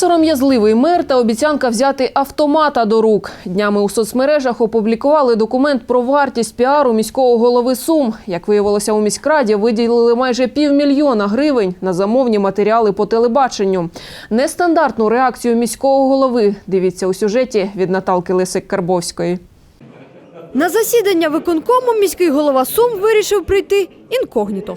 Сором'язливий мер та обіцянка взяти автомата до рук. Днями у соцмережах опублікували документ про вартість піару міського голови Сум. Як виявилося, у міськраді виділили майже півмільйона гривень на замовні матеріали по телебаченню. Нестандартну реакцію міського голови дивіться у сюжеті від Наталки Лисик-Карбовської. На засідання виконкому міський голова Сум вирішив прийти інкогніто.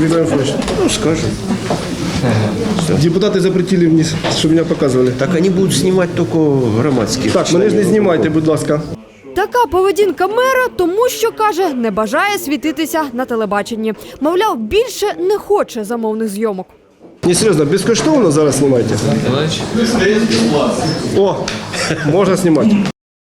Виктор ну скажем. Депутати запретили мені, щоб мене показували. Так они будут снимать только громадские. Так, мене ж не знімайте, будь ласка. Така поведінка мера, тому що каже, не бажає світитися на телебаченні. Мовляв, більше не хоче замовних зйомок. Не серйозно, безкоштовно зараз знімайте. О, можна знімати.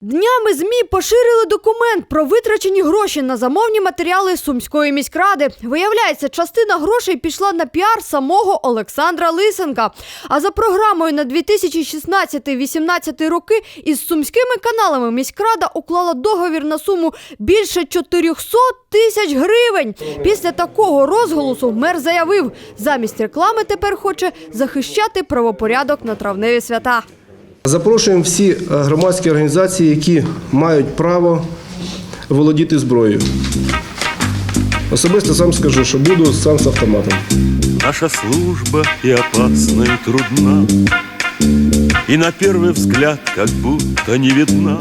Днями ЗМІ поширили документ про витрачені гроші на замовні матеріали Сумської міськради. Виявляється, частина грошей пішла на піар самого Олександра Лисенка. А за програмою на 2016-18 роки із сумськими каналами міськрада уклала договір на суму більше 400 тисяч гривень. Після такого розголосу мер заявив, замість реклами тепер хоче захищати правопорядок на травневі свята. Запрошуємо всі е, громадські організації, які мають право володіти зброєю. Особисто сам скажу, що буду сам з автоматом. Наша служба и опасна, и трудна, И на первый взгляд как будто не видна.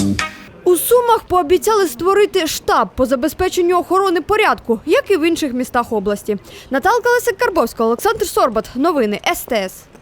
У Сумах пообіцяли створити штаб по забезпеченню охорони порядку, як і в інших містах області. Наталка Лисик-Карбовська, Олександр Сорбат. Новини СТС.